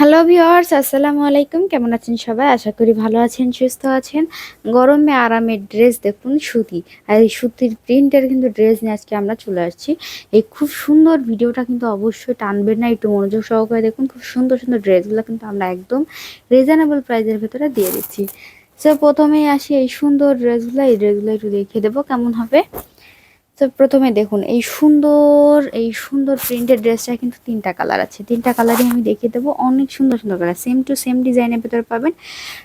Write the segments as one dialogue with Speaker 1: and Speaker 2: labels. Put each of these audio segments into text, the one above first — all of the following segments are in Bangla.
Speaker 1: হ্যালো ভিওয়ার্স আসসালামু আলাইকুম। কেমন আছেন সবাই? আশা করি ভালো আছেন, সুস্থ আছেন। গরমে আরামের ড্রেস দেখুন, সুতি। আর এই সুতির প্রিন্টের কিন্তু ড্রেস নিয়ে আজকে আমরা চলে আসছি। এই খুব সুন্দর ভিডিওটা কিন্তু অবশ্যই টানবেন না, একটু মনোযোগ সহকারে দেখুন। খুব সুন্দর সুন্দর ড্রেসগুলো কিন্তু আমরা একদম রিজনেবল প্রাইসের ভেতরে দিয়ে দিচ্ছি। সো প্রথমেই আসি এই সুন্দর ড্রেসগুলো এই ড্রেসগুলো একটু দেখিয়ে দেবো, কেমন হবে? তো প্রথমে দেখুন, এই সুন্দর এই সুন্দর প্রিন্টের ড্রেসটা কিন্তু তিনটা কালার আছে। তিনটা কালারই আমি দেখিয়ে দেবো। অনেক সুন্দর সুন্দর কালার সেম টু সেম ডিজাইনের ভেতরে পাবেন।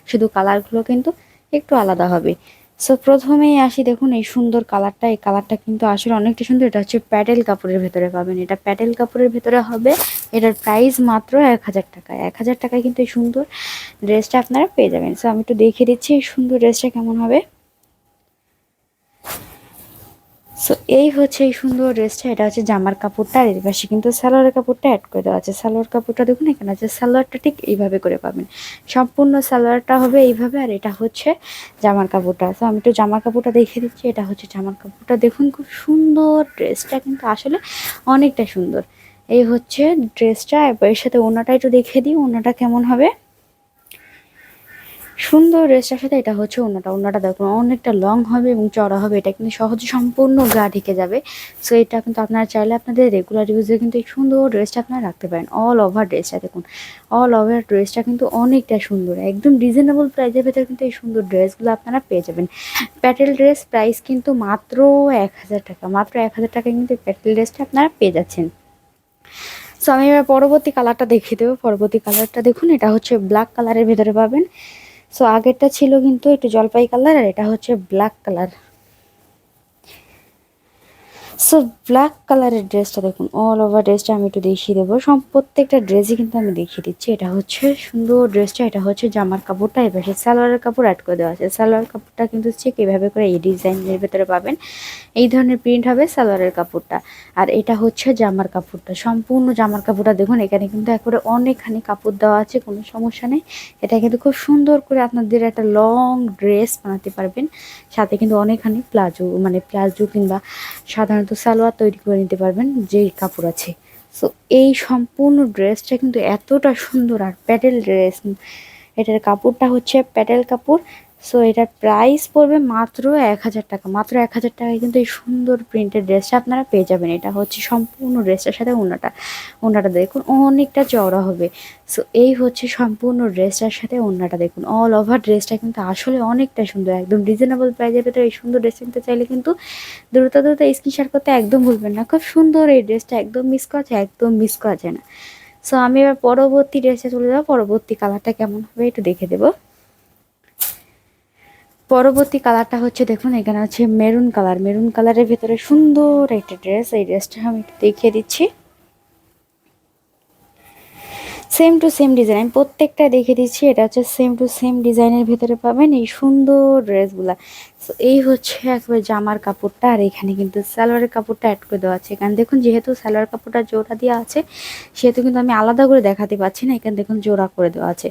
Speaker 1: শুধু কালারগুলো কিন্তু একটু আলাদা হবে। সো প্রথমেই আসি দেখুন, এই সুন্দর কালারটা এই কালারটা কিন্তু আসলে অনেকটা সুন্দর। এটা হচ্ছে প্যাটেল কাপড়ের ভেতরে পাবেন। এটা প্যাটেল কাপড়ের ভেতরে হবে। এটার প্রাইস মাত্র এক হাজার টাকা এক হাজার টাকায় কিন্তু এই সুন্দর ড্রেসটা আপনারা পেয়ে যাবেন। সো আমি একটু দেখিয়ে দিচ্ছি এই সুন্দর ড্রেসটা কেমন হবে। সো এই হচ্ছে এই সুন্দর ড্রেসটা, এটা হচ্ছে জামার কাপড়টা, আর এর পাশে কিন্তু সালোয়ারের কাপড়টা অ্যাড করে দেওয়া আছে। সালোয়ার কাপড়টা দেখুন, এখানে আছে সালোয়ারটা ঠিক এইভাবে করে পাবেন। সম্পূর্ণ সালোয়ারটা হবে এইভাবে, আর এটা হচ্ছে জামার কাপড়টা। সো আমি একটু জামার কাপড়টা দেখিয়ে দিচ্ছি, এটা হচ্ছে জামার কাপড়টা। দেখুন খুব সুন্দর ড্রেসটা কিন্তু আসলে অনেকটা সুন্দর। এই হচ্ছে ড্রেসটা এর সাথে ওনাটা একটু দেখিয়ে দিই ওনাটা কেমন হবে? সুন্দর ড্রেসটার সাথে এটা হচ্ছে ওনাটা ওনাটা দেখুন অনেকটা লং হবে এবং চড়া হবে। এটা কিন্তু সহজে সম্পূর্ণ গা ঢেকে যাবে। সো এটা কিন্তু আপনারা চাইলে আপনাদের রেগুলার ইউজে কিন্তু এই সুন্দর ড্রেসটা আপনারা রাখতে পারেন। অল ওভার ড্রেসটা দেখুন। অল ওভার ড্রেসটা কিন্তু অনেকটা সুন্দর। একদম রিজনেবল প্রাইসের ভেতরে কিন্তু এই সুন্দর ড্রেসগুলো আপনারা পেয়ে যাবেন। প্যাটেল ড্রেস প্রাইস কিন্তু মাত্র এক হাজার টাকা। মাত্র এক হাজার টাকায় কিন্তু প্যাটেল ড্রেসটা আপনারা পেয়ে যাচ্ছেন। সো আমি এবার পরবর্তী কালারটা দেখিয়ে দেবো। পরবর্তী কালারটা দেখুন। এটা হচ্ছে ব্ল্যাক কালারের ভেতরে পাবেন। সো আগেরটা ছিল কিন্তু একটু জলপাই কালার আর এটা হচ্ছে ব্ল্যাক কালার সো ব্ল্যাক কালারের ড্রেসটা দেখুন অল ওভার ড্রেসটা আমি একটু দেখিয়ে দেবো। সব প্রত্যেকটা ড্রেসই কিন্তু আমি দেখিয়ে দিচ্ছি। এটা হচ্ছে সুন্দর ড্রেসটা এটা হচ্ছে জামার কাপড়টা। এবার সালোয়ারের কাপড় অ্যাড করে দেওয়া আছে। সালোয়ার কাপড়টা কিন্তু ঠিক এইভাবে করে এই ডিজাইনের ভেতরে পাবেন। এই ধরনের প্রিন্ট হবে সালোয়ারের কাপড়টা। আর এটা হচ্ছে জামার কাপড়টা। সম্পূর্ণ জামার কাপড়টা দেখুন, এখানে কিন্তু একবারে অনেকখানি কাপড় দেওয়া আছে, কোনো সমস্যা নেই। এটা কিন্তু খুব সুন্দর করে আপনাদের একটা লং ড্রেস বানাতে পারবেন। সাথে কিন্তু অনেকখানি প্লাজো মানে প্লাজো কিংবা সাধারণত সালোয়ার তৈরি করে নিতে পারবেন যেই কাপড় আছে। সো এই সম্পূর্ণ ড্রেসটা কিন্তু এতটা সুন্দর আর প্যাটেল ড্রেস। এটার কাপড়টা হচ্ছে প্যাটেল কাপড় সো এটার প্রাইস পড়বে মাত্র এক হাজার টাকা। মাত্র এক হাজার টাকায় কিন্তু এই সুন্দর প্রিন্টের ড্রেসটা আপনারা পেয়ে যাবেন। এটা হচ্ছে সম্পূর্ণ ড্রেসটার সাথে ওনাটা ওনাটা দেখুন, অনেকটা চওড়া হবে। সো এই হচ্ছে সম্পূর্ণ ড্রেসটার সাথে ওনাটা দেখুন। অল ওভার ড্রেসটা কিন্তু আসলে অনেকটা সুন্দর, একদম রিজনেবল প্রাইসের ভেতরে এই সুন্দর ড্রেস কিনতে চাইলে কিন্তু দ্রুত দ্রুত স্ক্রিনশট করতে একদম ভুলবেন না। খুব সুন্দর এই ড্রেসটা একদম মিস করা যায়, একদম মিস করা যায় না। সো আমি এবার পরবর্তী ড্রেসে চলে যাব। পরবর্তী কালারটা কেমন হবে একটু দেখে দেবো। পরবর্তী কালারটা হচ্ছে, দেখুন, এখানে হচ্ছে মেরুন কালার। মেরুন কালারের ভিতরে সুন্দর একটা ড্রেস, এই ড্রেসটা আমি দেখিয়ে দিচ্ছি। সেম টু সেম ডিজাইন প্রত্যেকটা দেখে দিচ্ছি। এটা হচ্ছে সেম টু সেম ডিজাইনের ভিতরে পাবেন এই সুন্দর ড্রেসগুলা। এই হচ্ছে একবার জামার কাপড়টা, আর এখানে কিন্তু সালোয়ারের কাপড়টা অ্যাড করে দেওয়া আছে। এখানে দেখুন, যেহেতু সালোয়ার কাপড়টা জোড়া দেওয়া আছে, সেহেতু কিন্তু আমি আলাদা করে দেখাতে পাচ্ছি না, এখানে দেখুন জোড়া করে দেওয়া আছে।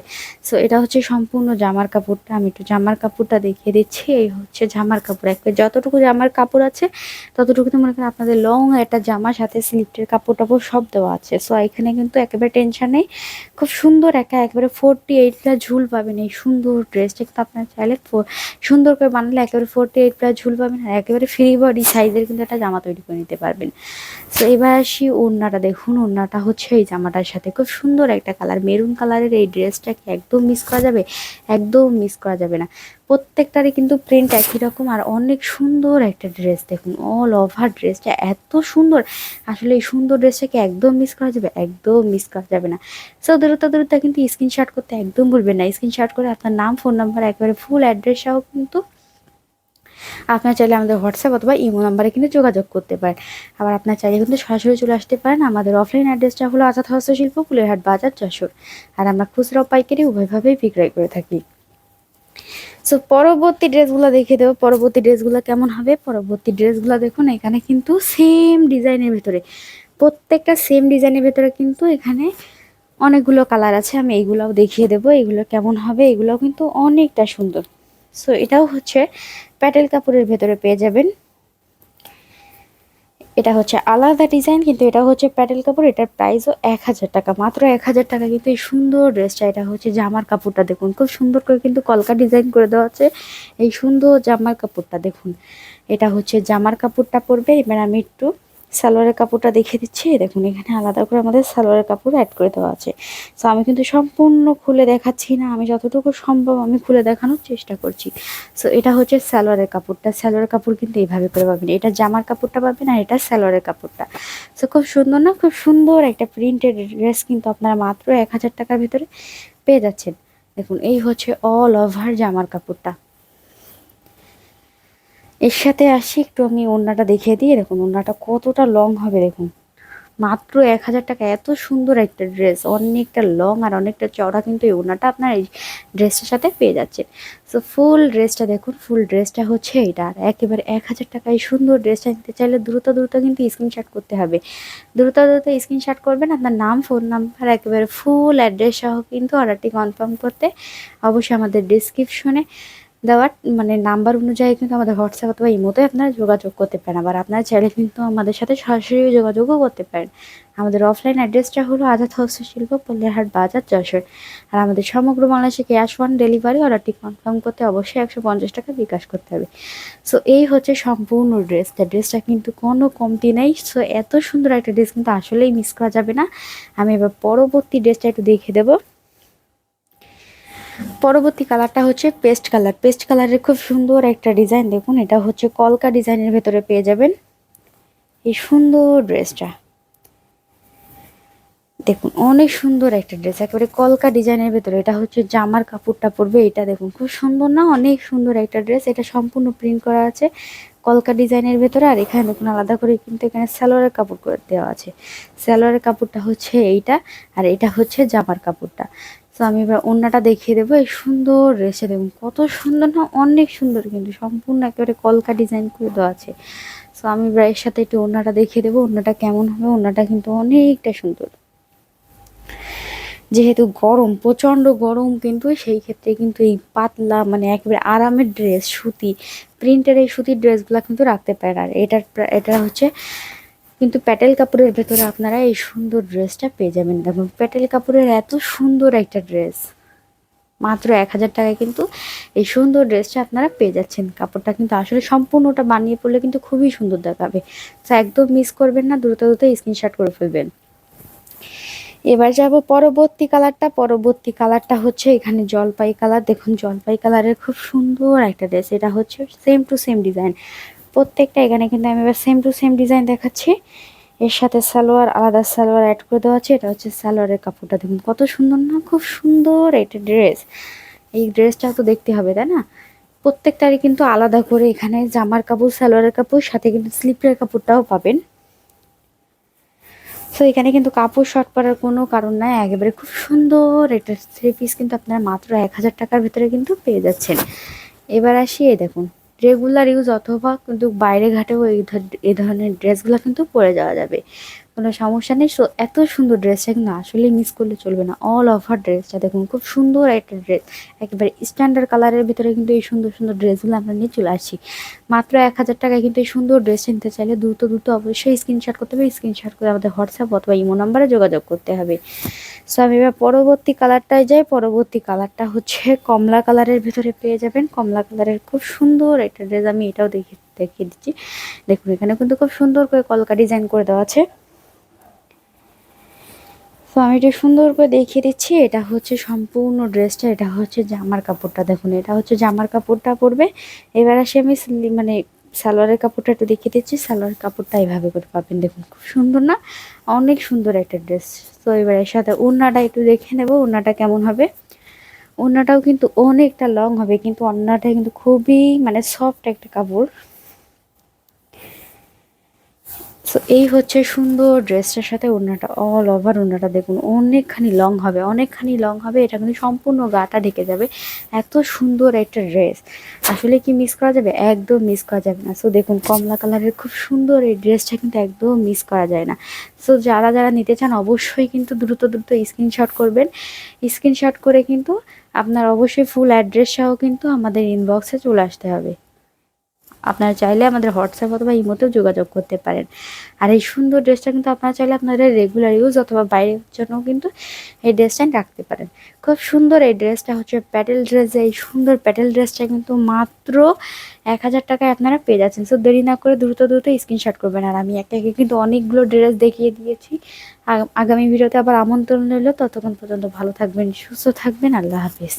Speaker 1: সো এটা হচ্ছে সম্পূর্ণ জামার কাপড়টা, আমি একটু জামার কাপড়টা দেখিয়ে দিচ্ছি। এই হচ্ছে জামার কাপড়। একবার যতটুকু জামার কাপড় আছে, ততটুকু তো মনে করেন আপনাদের লং একটা জামার সাথে স্লিপটের কাপড় টাপড় সব দেওয়া আছে। সো এখানে কিন্তু একেবারে টেনশন নেই। খুব সুন্দর একা একবারে ফোরটি এইটটা ঝুল পাবেন এই সুন্দর ড্রেসটা কিন্তু আপনার চাইলে সুন্দর করে বানালে একেবারে ফোরটি এইট প্লাস ঝুল পাবেন আর একেবারে ফ্রি বডি সাইজের কিন্তু একটা জামা তৈরি করে নিতে পারবেন। তো এবার আসি ওড়নাটা, দেখুন ওড়নাটা হচ্ছে এই জামাটার সাথে। খুব সুন্দর একটা কালার মেরুন কালারের এই ড্রেসটাকে একদম মিস করা যাবে? একদম মিস করা যাবে না। প্রত্যেকটারই কিন্তু প্রিন্ট একই রকম আর অনেক সুন্দর একটা ড্রেস দেখুন অল ওভার ড্রেসটা এত সুন্দর। আসলে এই সুন্দর ড্রেসটাকে একদম মিস করা যাবে? একদম মিস করা যাবে না। সো দ্রুত দ্রুত কিন্তু স্ক্রিনশট করতে একদম ভুলবেন না। স্ক্রিনশট করে আপনার নাম ফোন নাম্বার একেবারে ফুল অ্যাড্রেস সহ কিন্তু আপনার চাইলে আমাদের হোয়াটসঅ্যাপ অথবা ইমো নাম্বারে কিন্তু যোগাযোগ করতে পারেন। আবার আপনার চাইলে কিন্তু সরাসরি চলে আসতে পারেন। আমাদের অফলাইন অ্যাড্রেসটা হলো আজাদ হস্তশিল্প কুলেরহাট বাজার যশোর। আর আমরা খুচরা পাইকারি উভয়ভাবেই বিক্রয় করে থাকি। সো পরবর্তী ড্রেসগুলো দেখে দেবো। পরবর্তী ড্রেসগুলো কেমন হবে? পরবর্তী ড্রেসগুলো দেখুন, এখানে কিন্তু সেম ডিজাইনের ভেতরে। প্রত্যেকটা সেম ডিজাইনের ভেতরে কিন্তু এখানে অনেকগুলো কালার আছে। আমি এইগুলোও দেখিয়ে দেবো। এগুলো কেমন হবে? এগুলোও কিন্তু অনেকটা সুন্দর। সো এটাও হচ্ছে প্যাটেল কাপড়ের ভেতরে পেয়ে যাবেন। এটা হচ্ছে আলাদা ডিজাইন, কিন্তু এটা হচ্ছে প্যাটেল কাপড়। এটার প্রাইসও এক হাজার টাকা, মাত্র এক হাজার টাকা। কিন্তু এই সুন্দর ড্রেসটা, এটা হচ্ছে জামার কাপড়টা দেখুন। খুব সুন্দর করে কিন্তু কলকা ডিজাইন করে দেওয়া আছে। এই সুন্দর জামার কাপড়টা দেখুন। এটা হচ্ছে জামার কাপড়টা পরবে, এবার আমি একটু সালোয়ারের কাপড়টা দেখিয়ে দিচ্ছি। দেখুন, এখানে আলাদা করে আমাদের সালোয়ারের কাপড় অ্যাড করে দেওয়া আছে। সো আমি কিন্তু সম্পূর্ণ খুলে দেখাচ্ছি না। আমি যতটুকু সম্ভব আমি খুলে দেখানোর চেষ্টা করছি। সো এটা হচ্ছে সালোয়ারের কাপড়টা। সালোয়ারের কাপড় কিন্তু এইভাবে করে পাবেন। এটা জামার কাপড়টা পাবেন আর এটা সালোয়ারের কাপড়টা। সো খুব সুন্দর না? খুব সুন্দর একটা প্রিন্টেড ড্রেস কিন্তু আপনারা মাত্র এক হাজার টাকার ভিতরে পেয়ে যাচ্ছেন। দেখুন, এই হচ্ছে অল ওভার জামার কাপড়টা। এর সাথে আসি, একটু আমি ওড়নাটা দেখিয়ে দিই দেখুন ওড়নাটা কতটা লং হবে দেখুন। মাত্র এক হাজার টাকা, এত সুন্দর একটা ড্রেস অনেকটা লং আর অনেকটা চওড়া কিন্তু এই ওড়নাটা আপনার এই ড্রেসটার সাথে পেয়ে যাচ্ছেন। সো ফুল ড্রেসটা দেখুন ফুল ড্রেসটা হচ্ছে এটা, আর একেবারে এক হাজার টাকায় সুন্দর ড্রেসটা নিতে চাইলে দ্রুত দ্রুত কিন্তু স্ক্রিনশট করতে হবে। দ্রুত দ্রুত স্ক্রিনশট করবেন, আপনার নাম ফোন নাম্বার একেবারে ফুল অ্যাড্রেস সহ কিন্তু অর্ডারটি কনফার্ম করতে অবশ্যই আমাদের ডিসক্রিপশনে দেওয়ার মানে নাম্বার অনুযায়ী কিন্তু আমাদের হোয়াটসঅ্যাপ অথবা ইমোতে আপনারা যোগাযোগ করতে পারেন। আবার আপনারা চাইলে কিন্তু আমাদের সাথে সরাসরি যোগাযোগও করতে পারেন। আমাদের অফলাইন অ্যাড্রেসটা হলো আজাদ হস্তশিল্প পল্লিহাট বাজার, যশোর। আর আমাদের সমগ্র বাংলাদেশে ক্যাশ ওয়ান ডেলিভারি অর্ডারটি কনফার্ম করতে অবশ্যই একশো পঞ্চাশ টাকা বিকাশ করতে হবে। সো এই হচ্ছে সম্পূর্ণ ড্রেসটা ড্রেসটা কিন্তু কোনো কমতি নেই। সো এত সুন্দর একটা ড্রেস কিন্তু আসলেই মিস করা যাবে না। আমি এবার পরবর্তী ড্রেসটা একটু দেখে দেবো। পরবর্তী কালারটা হচ্ছে পেস্ট কালার। পেস্ট কালারের খুব সুন্দর একটা ডিজাইন দেখুন, এটা হচ্ছে কলকা ডিজাইনের ভেতরে পেয়ে যাবেন এই সুন্দর ড্রেসটা। দেখুন, অনেক সুন্দর একটা ড্রেস, একেবারে কলকা ডিজাইনের ভেতরে। এটা হচ্ছে জামার কাপড়টা পরবে, এটা দেখুন, খুব সুন্দর না? অনেক সুন্দর একটা ড্রেস, এটা সম্পূর্ণ প্রিন্ট করা আছে কলকা ডিজাইনের ভেতরে, আর এখানে দেখুন আলাদা করে কিন্তু এখানে স্যালোয়ারের কাপড় দেওয়া আছে। স্যালোয়ারের কাপড়টা হচ্ছে এইটা, আর এটা হচ্ছে জামার কাপড়টা। তো আমি এবার ওড়নাটা দেখিয়ে দেবো। এই সুন্দর ড্রেসে দেখুন, কত সুন্দর না, অনেক সুন্দর কিন্তু সম্পূর্ণ একেবারে কলকা ডিজাইন করে দেওয়া আছে। সো আমি এবার এর সাথে একটু ওড়নাটা দেখিয়ে দেবো, ওড়নাটা কেমন হবে, ওড়নাটা কিন্তু অনেকটা সুন্দর। যেহেতু গরম, প্রচণ্ড গরম কিন্তু সেই ক্ষেত্রে কিন্তু এই পাতলা মানে একেবারে আরামের ড্রেস সুতি প্রিন্টের এই সুতির ড্রেসগুলো কিন্তু রাখতে পারেন। আর এটার এটা হচ্ছে কিন্তু প্যাটেল কাপড়ের ভেতরে আপনারা এই সুন্দর ড্রেসটা পেয়ে যাবেন। দেখুন, প্যাটেল কাপড়ের এত সুন্দর একটা ড্রেস। মাত্র এক হাজার টাকায় কিন্তু এই সুন্দর ড্রেসটা আপনারা পেয়ে যাচ্ছেন। কাপড়টা কিন্তু আসলে সম্পূর্ণটা বানিয়ে পড়লে কিন্তু খুবই সুন্দর দেখাবে। তো একদম মিস করবেন না, দ্রুত দ্রুত স্ক্রিনশট করে ফেলবেন। এবার যাব পরবর্তী কালারটা। পরবর্তী কালারটা হচ্ছে এখানে জলপাই কালার। দেখুন, জলপাই কালারের খুব সুন্দর একটা ড্রেস। এটা হচ্ছে সেম টু সেম ডিজাইন প্রত্যেকটা এখানে কিন্তু আমি এবার সেম টু সেম ডিজাইন দেখাচ্ছি। এর সাথে সালোয়ার, আলাদা সালোয়ার অ্যাড করে দেওয়া আছে। এটা হচ্ছে সালোয়ারের কাপড়টা। দেখুন, কত সুন্দর না? খুব সুন্দর এটা ড্রেস এই ড্রেসটা তো দেখতে হবে, তাই না? প্রত্যেকটারই কিন্তু আলাদা করে এখানে জামার কাপড়, সালোয়ারের কাপড়, সাথে কিন্তু স্লিপের কাপড়টাও পাবেন। সো এখানে কিন্তু কাপড় শর্ট করার কোনো কারণ নাই। একেবারে খুব সুন্দর এটা থ্রি পিস কিন্তু আপনারা মাত্র এক হাজার টাকার ভিতরে কিন্তু পেয়ে যাচ্ছেন। এবার আসি, এই দেখুন। রেগুলার ইউজ অথবা কিন্তু বাইরে ঘাটেও এই ধরনের ড্রেসগুলো কিন্তু পরে যাওয়া যাবে। কোনো সমস্যা নেই। সো এত সুন্দর ড্রেসটা কিন্তু আসলে মিস করলে চলবে না। অল ওভার ড্রেসটা দেখুন, খুব সুন্দর একটা ড্রেস একেবারে স্ট্যান্ডার্ড কালারের ভিতরে কিন্তু এই সুন্দর সুন্দর ড্রেসগুলো আমরা নিয়ে চলে আসছি। মাত্র এক হাজার টাকায় কিন্তু এই সুন্দর ড্রেসটা নিতে চাইলে দ্রুত দ্রুত অবশ্যই স্ক্রিনশট করতে হবে। স্ক্রিনশট করে আমাদের হোয়াটসঅ্যাপ অথবা ইমো নাম্বারে যোগাযোগ করতে হবে। সো আমি এবার পরবর্তী কালারটায় যাই। পরবর্তী কালারটা হচ্ছে কমলা কালারের ভিতরে পেয়ে যাবেন। কমলা কালারের খুব সুন্দর একটা ড্রেস আমি এটাও দেখে দেখিয়ে দিচ্ছি। দেখুন, এখানে কিন্তু খুব সুন্দর করে কলকা ডিজাইন করে দেওয়া আছে। তো আমি এটা সুন্দর করে দেখিয়ে দিচ্ছি। এটা হচ্ছে সম্পূর্ণ ড্রেসটা এটা হচ্ছে জামার কাপড়টা। দেখুন, এটা হচ্ছে জামার কাপড়টা পরবে। এবার আসি আমি মানে সালোয়ারের কাপড়টা একটু দেখিয়ে দিচ্ছি। সালোয়ার কাপড়টা এইভাবে করে পাবেন। দেখুন, খুব সুন্দর না? অনেক সুন্দর একটা ড্রেস। তো এবার এর সাথে ওড়নাটা একটু দেখে নেব, ওড়নাটা কেমন হবে? ওড়নাটাও কিন্তু অনেকটা লং হবে, কিন্তু ওড়নাটা কিন্তু খুবই মানে সফট একটা কাপড়। সো এই হচ্ছে সুন্দর ড্রেসটার সাথে ওড়নাটা অল ওভার ওড়নাটা দেখুন। অনেকখানি লং হবে, অনেকখানি লং হবে, এটা কিন্তু সম্পূর্ণ গাটা ঢেকে যাবে। এত সুন্দর একটা ড্রেস আসলে কি মিস করা যাবে? একদম মিস করা যাবে না। সো দেখুন, কমলা কালারের খুব সুন্দর এই ড্রেসটা কিন্তু একদম মিস করা যায় না। সো যারা যারা নিতে চান, অবশ্যই কিন্তু দ্রুত দ্রুত স্ক্রিনশট করবেন। স্ক্রিনশট করে কিন্তু আপনার অবশ্যই ফুল অ্যাড্রেস সহ কিন্তু আমাদের ইনবক্সে চলে আসতে হবে। আপনারা চাইলে আমাদের হোয়াটসঅ্যাপ অথবা ইমোতেও যোগাযোগ করতে পারেন। আর এই সুন্দর ড্রেসটা কিন্তু আপনারা চাইলে আপনাদের রেগুলার ইউজ অথবা বাইরের জন্য কিন্তু এই ড্রেসটা রাখতে পারেন। খুব সুন্দর এই ড্রেসটা হচ্ছে প্যাটেল ড্রেস, এই সুন্দর প্যাটেল ড্রেসটা কিন্তু মাত্র এক হাজার টাকায় আপনারা পেয়ে যাচ্ছেন। সো দেরি না করে দ্রুত দ্রুত স্ক্রিনশট করবেন। আর আমি একে একে কিন্তু অনেকগুলো ড্রেস দেখিয়ে দিয়েছি। আগামী ভিডিওতে আবার আমন্ত্রণ রইল। ততক্ষণ পর্যন্ত ভালো থাকবেন, সুস্থ থাকবেন। আল্লাহ হাফিজ।